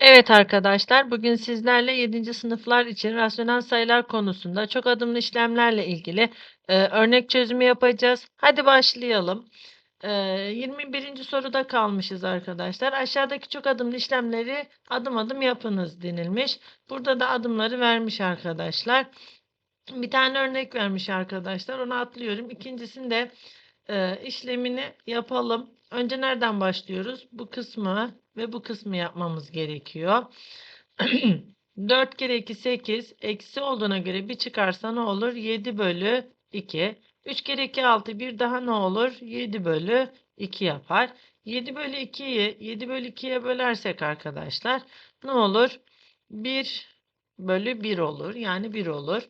Evet arkadaşlar, bugün sizlerle 7. sınıflar için rasyonel sayılar konusunda çok adımlı işlemlerle ilgili e, örnek çözümü yapacağız. Hadi başlayalım. E, 21. soruda kalmışız arkadaşlar. Aşağıdaki çok adımlı işlemleri adım adım yapınız denilmiş. Burada da adımları vermiş arkadaşlar. Bir tane örnek vermiş arkadaşlar. Onu atlıyorum. İkincisinde e, işlemini yapalım. Önce nereden başlıyoruz? Bu kısmı ve bu kısmı yapmamız gerekiyor. 4 kere 2 8 eksi olduğuna göre bir çıkarsa ne olur? 7 bölü 2. 3 kere 2 6 bir daha ne olur? 7 bölü 2 yapar. 7 bölü 2'yi 7 bölü 2'ye bölersek arkadaşlar ne olur? 1 bölü 1 olur. Yani 1 olur.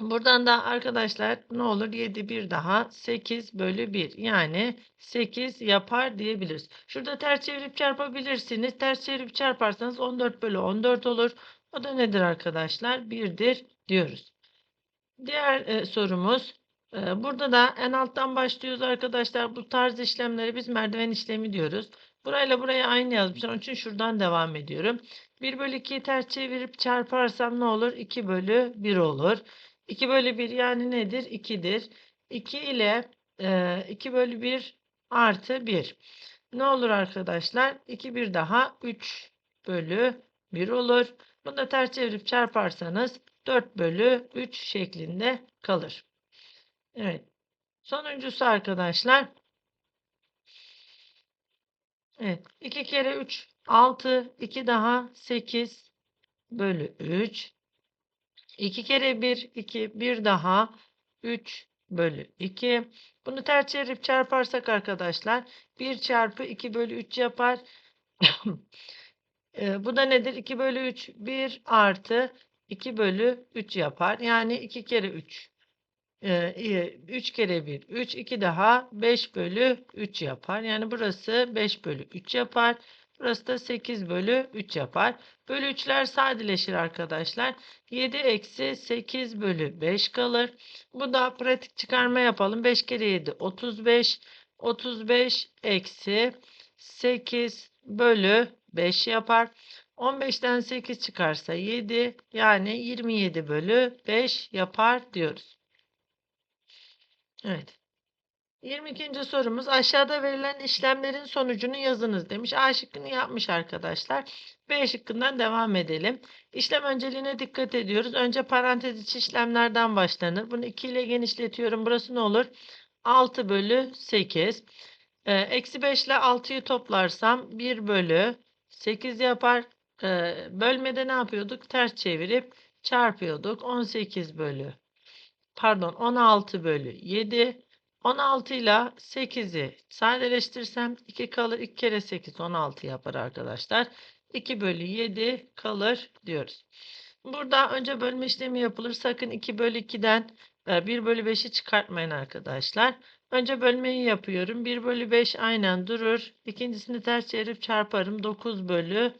Buradan da arkadaşlar ne olur? 7 bir daha 8 bölü 1 yani 8 yapar diyebiliriz. Şurada ters çevirip çarpabilirsiniz. Ters çevirip çarparsanız 14 bölü 14 olur. O da nedir arkadaşlar? 1'dir diyoruz. Diğer e, sorumuz e, burada da en alttan başlıyoruz arkadaşlar. Bu tarz işlemleri biz merdiven işlemi diyoruz. Burayla buraya aynı yazmışlar. Onun için şuradan devam ediyorum. 1 bölü 2'yi ters çevirip çarparsam ne olur? 2 bölü 1 olur. 2 bölü 1 yani nedir? 2'dir. 2 ile e, 2 bölü 1 artı 1. Ne olur arkadaşlar? 2 bir daha 3 bölü 1 olur. Bunu da ters çevirip çarparsanız 4 bölü 3 şeklinde kalır. Evet. Sonuncusu arkadaşlar. Evet. 2 kere 3 6. 2 daha 8 bölü 3. 2 kere 1 2. 1 daha 3 bölü 2. Bunu ters çevirip çarparsak arkadaşlar 1 çarpı 2 bölü 3 yapar. e, bu da nedir? 2 bölü 3 1 artı 2 bölü 3 yapar. Yani 2 kere 3. E, 3 kere 1 3 2 daha 5 bölü 3 yapar. Yani burası 5 bölü 3 yapar. Burası da 8 bölü 3 yapar. Bölü 3'ler sadeleşir arkadaşlar. 7 eksi 8 bölü 5 kalır. Bu da pratik çıkarma yapalım. 5 kere 7 35. 35 eksi 8 bölü 5 yapar. 15'ten 8 çıkarsa 7 yani 27 bölü 5 yapar diyoruz. Evet. 22. sorumuz aşağıda verilen işlemlerin sonucunu yazınız demiş. A şıkkını yapmış arkadaşlar. B şıkkından devam edelim. İşlem önceliğine dikkat ediyoruz. Önce parantez içi işlemlerden başlanır. Bunu 2 ile genişletiyorum. Burası ne olur? 6 bölü 8. Ee, eksi 5 ile 6'yı toplarsam 1 bölü 8 yapar. Ee, bölmede ne yapıyorduk? Ters çevirip çarpıyorduk. 18 bölü pardon 16 bölü 7 16 ile 8'i sadeleştirsem 2 kalır. 2 kere 8 16 yapar arkadaşlar. 2 bölü 7 kalır diyoruz. Burada önce bölme işlemi yapılır. Sakın 2 bölü 2'den 1 bölü 5'i çıkartmayın arkadaşlar. Önce bölmeyi yapıyorum. 1 bölü 5 aynen durur. İkincisini ters çevirip çarparım. 9 bölü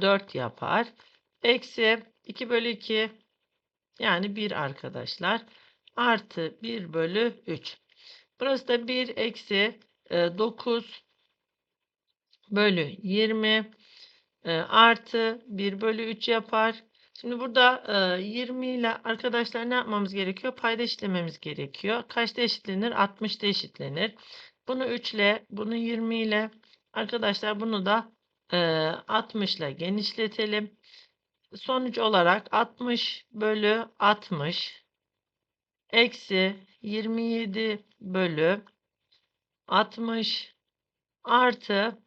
4 yapar. Eksi 2 bölü 2 yani 1 arkadaşlar. Artı 1 bölü 3. Burası da 1 eksi 9 bölü 20 artı 1 bölü 3 yapar. Şimdi burada 20 ile arkadaşlar ne yapmamız gerekiyor? Payda eşitlememiz gerekiyor. Kaçta eşitlenir? 60'da eşitlenir. Bunu 3 ile, bunu 20 ile arkadaşlar bunu da 60 ile genişletelim. Sonuç olarak 60 bölü 60 eksi 27 bölü 60 artı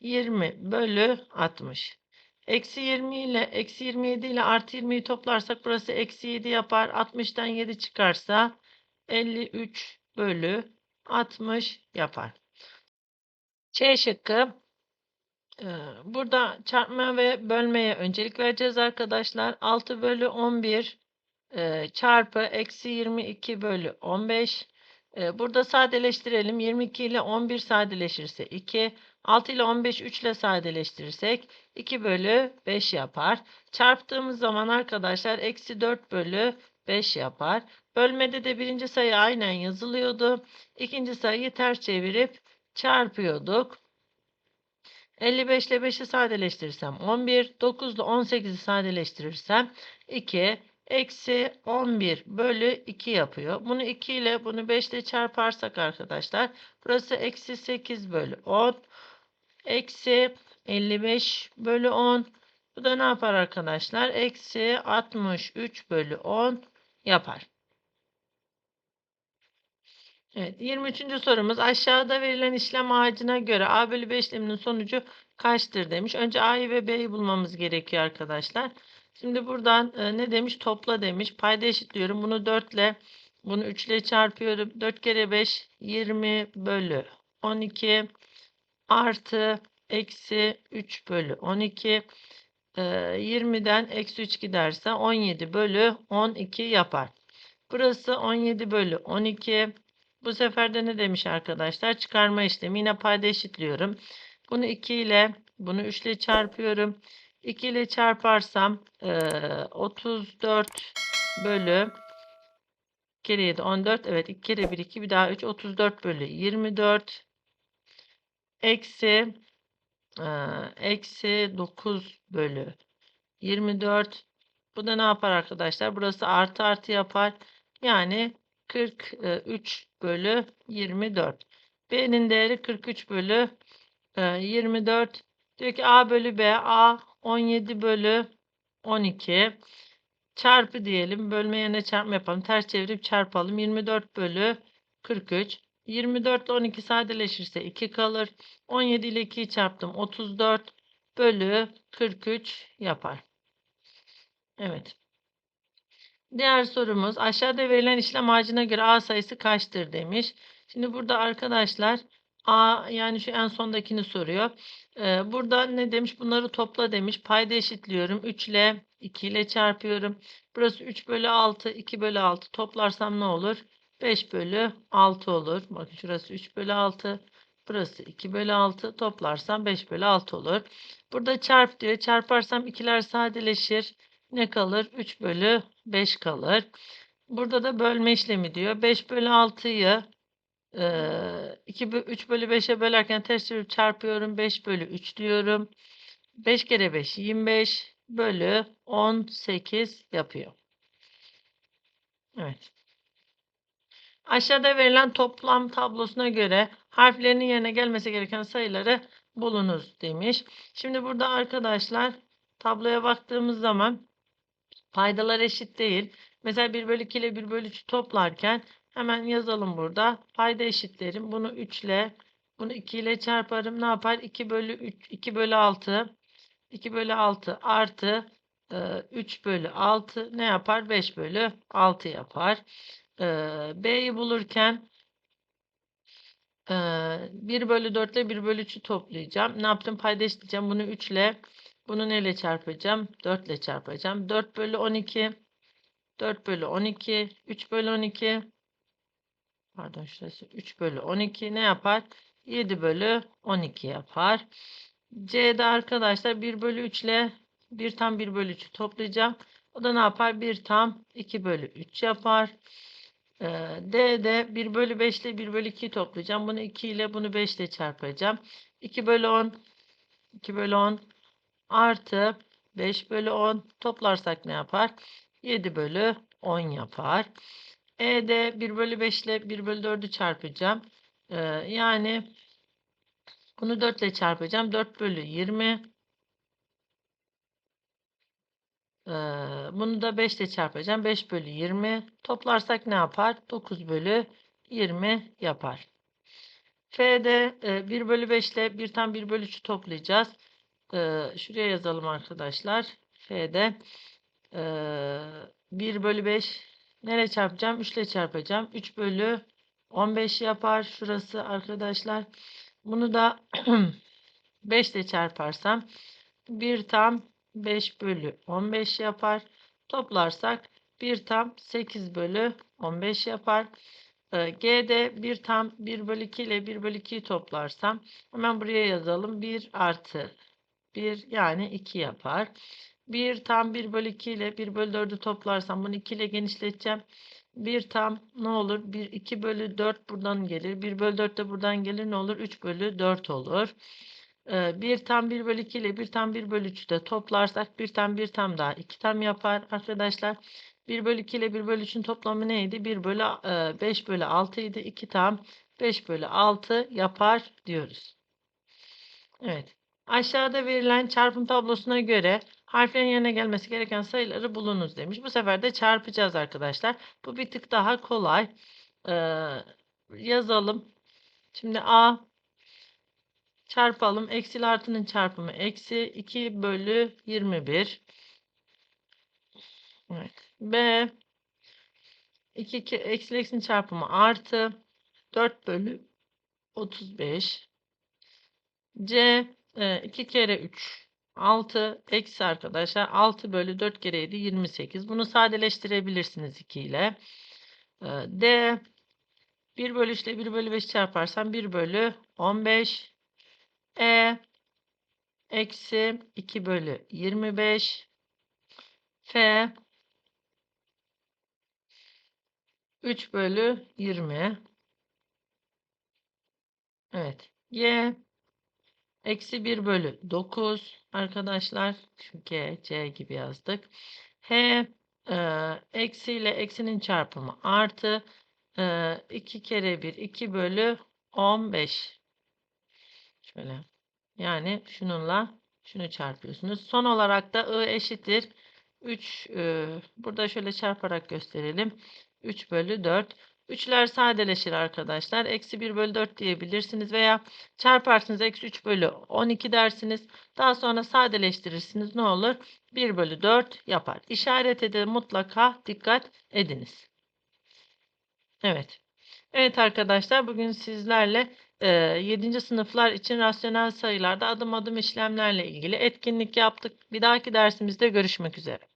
20 bölü 60. Eksi 20 ile eksi 27 ile artı 20'yi toplarsak burası eksi 7 yapar. 60'tan 7 çıkarsa 53 bölü 60 yapar. C şıkkı e, burada çarpma ve bölmeye öncelik vereceğiz arkadaşlar. 6 bölü 11 e, çarpı eksi 22 bölü 15. Burada sadeleştirelim. 22 ile 11 sadeleşirse 2. 6 ile 15 3 ile sadeleştirirsek 2 bölü 5 yapar. Çarptığımız zaman arkadaşlar eksi 4 bölü 5 yapar. Bölmede de birinci sayı aynen yazılıyordu. İkinci sayıyı ters çevirip çarpıyorduk. 55 ile 5'i sadeleştirirsem 11. 9 ile 18'i sadeleştirirsem 2. Eksi 11 bölü 2 yapıyor. Bunu 2 ile bunu 5 ile çarparsak arkadaşlar. Burası eksi 8 bölü 10. Eksi 55 bölü 10. Bu da ne yapar arkadaşlar? Eksi 63 bölü 10 yapar. Evet, 23. sorumuz aşağıda verilen işlem ağacına göre a bölü b işleminin sonucu kaçtır demiş. Önce a'yı ve b'yi bulmamız gerekiyor arkadaşlar. Şimdi buradan e, ne demiş? Topla demiş. Payda eşitliyorum. Bunu 4 ile bunu 3 ile çarpıyorum. 4 kere 5 20 bölü 12 artı eksi 3 bölü 12 e, 20'den eksi 3 giderse 17 bölü 12 yapar. Burası 17 bölü 12. Bu sefer de ne demiş arkadaşlar? Çıkarma işlemi. Yine payda eşitliyorum. Bunu 2 ile bunu 3 ile çarpıyorum. 2 ile çarparsam e, 34 bölü 2 kere 7 14. Evet 2 kere 1 2 bir daha 3 34 bölü 24 eksi e, eksi 9 bölü 24 bu da ne yapar arkadaşlar? Burası artı artı yapar. Yani 43 bölü 24. B'nin değeri 43 bölü e, 24. Diyor ki A bölü B. A 17 bölü 12. Çarpı diyelim. Bölme yerine çarpma yapalım. Ters çevirip çarpalım. 24 bölü 43. 24 ile 12 sadeleşirse 2 kalır. 17 ile 2'yi çarptım. 34 bölü 43 yapar. Evet. Diğer sorumuz aşağıda verilen işlem ağacına göre A sayısı kaçtır demiş. Şimdi burada arkadaşlar A yani şu en sondakini soruyor. Ee, burada ne demiş? Bunları topla demiş. Payda eşitliyorum. 3 ile 2 ile çarpıyorum. Burası 3 bölü 6. 2 bölü 6 toplarsam ne olur? 5 bölü 6 olur. Bakın şurası 3 bölü 6. Burası 2 bölü 6. Toplarsam 5 bölü 6 olur. Burada çarp diyor. Çarparsam ikiler sadeleşir. Ne kalır? 3 bölü 5 kalır. Burada da bölme işlemi diyor. 5 bölü 6'yı 2, 3 bölü 5'e bölerken ters çevirip çarpıyorum. 5 bölü 3 diyorum. 5 kere 5 25 bölü 18 yapıyor. Evet. Aşağıda verilen toplam tablosuna göre harflerinin yerine gelmesi gereken sayıları bulunuz demiş. Şimdi burada arkadaşlar tabloya baktığımız zaman paydalar eşit değil. Mesela 1 bölü 2 ile 1 bölü 3'ü toplarken hemen yazalım burada. Payda eşitlerim. Bunu 3 ile bunu 2 ile çarparım. Ne yapar? 2 bölü 3 2 bölü 6 2 bölü 6 artı 3 bölü 6 ne yapar? 5 bölü 6 yapar. B'yi bulurken 1 bölü 4 ile 1 bölü 3'ü toplayacağım. Ne yaptım? Payda eşitleyeceğim. Bunu 3 ile bunu neyle çarpacağım? 4 ile çarpacağım. 4 bölü 12 4 bölü 12 3 bölü 12 pardon şurası 3 bölü 12 ne yapar? 7 bölü 12 yapar. C'de arkadaşlar 1 bölü 3 ile 1 tam 1 bölü 3'ü toplayacağım. O da ne yapar? 1 tam 2 bölü 3 yapar. Ee, D'de 1 bölü 5 ile 1 bölü 2'yi toplayacağım. Bunu 2 ile bunu 5 ile çarpacağım. 2 bölü 10 2 bölü 10 artı 5 bölü 10 toplarsak ne yapar? 7 bölü 10 yapar. E'de 1 bölü 5 ile 1 bölü 4'ü çarpacağım. Ee, yani bunu 4 ile çarpacağım. 4 bölü 20. Ee, bunu da 5 ile çarpacağım. 5 bölü 20. Toplarsak ne yapar? 9 bölü 20 yapar. F'de e, 1 bölü 5 ile 1 tam 1 bölü 3'ü toplayacağız. Ee, şuraya yazalım arkadaşlar. F'de e, 1 bölü 5 nereye çarpacağım? 3 ile çarpacağım. 3 bölü 15 yapar. Şurası arkadaşlar. Bunu da 5 ile çarparsam 1 tam 5 bölü 15 yapar. Toplarsak 1 tam 8 bölü 15 yapar. Ee, G'de 1 tam 1 bölü 2 ile 1 bölü 2'yi toplarsam hemen buraya yazalım. 1 artı 1 yani 2 yapar. 1 tam 1 bölü 2 ile 1 bölü 4'ü toplarsam bunu 2 ile genişleteceğim. 1 tam ne olur? 1 2 bölü 4 buradan gelir. 1 bölü 4 de buradan gelir ne olur? 3 bölü 4 olur. Eee, 1 tam 1 bölü 2 ile 1 tam 1 bölü 3'ü de toplarsak 1 tam 1 tam daha 2 tam yapar arkadaşlar. 1 bölü 2 ile 1 bölü 3'ün toplamı neydi? 1 bölü eee, 5 bölü 6 idi. 2 tam 5 bölü 6 yapar diyoruz. Evet. Aşağıda verilen çarpım tablosuna göre harflerin yerine gelmesi gereken sayıları bulunuz demiş. Bu sefer de çarpacağız arkadaşlar. Bu bir tık daha kolay. Eee, yazalım. Şimdi A çarpalım. Eksi artının çarpımı eksi 2 bölü 21. Evet. B 2, 2 eksi eksinin çarpımı artı 4 bölü 35. C e, 2 kere 3 6 eksi arkadaşlar 6 bölü 4 kere 7 28. Bunu sadeleştirebilirsiniz 2 ile. E, D 1 bölü 3 ile 1 bölü 5 çarparsam 1 bölü 15. E eksi 2 bölü 25. F 3 bölü 20. Evet. Y eksi 1 bölü 9 arkadaşlar. G, C gibi yazdık. H e, eksi ile eksinin çarpımı artı e, 2 kere 1 2 bölü 15. Şöyle. Yani şununla şunu çarpıyorsunuz. Son olarak da I eşittir. 3 e, burada şöyle çarparak gösterelim. 3 bölü 4. 3'ler sadeleşir arkadaşlar. Eksi 1 bölü 4 diyebilirsiniz veya çarparsınız eksi 3 bölü 12 dersiniz. Daha sonra sadeleştirirsiniz. Ne olur? 1 bölü 4 yapar. İşarete de mutlaka dikkat ediniz. Evet. Evet arkadaşlar bugün sizlerle e, 7. sınıflar için rasyonel sayılarda adım adım işlemlerle ilgili etkinlik yaptık. Bir dahaki dersimizde görüşmek üzere.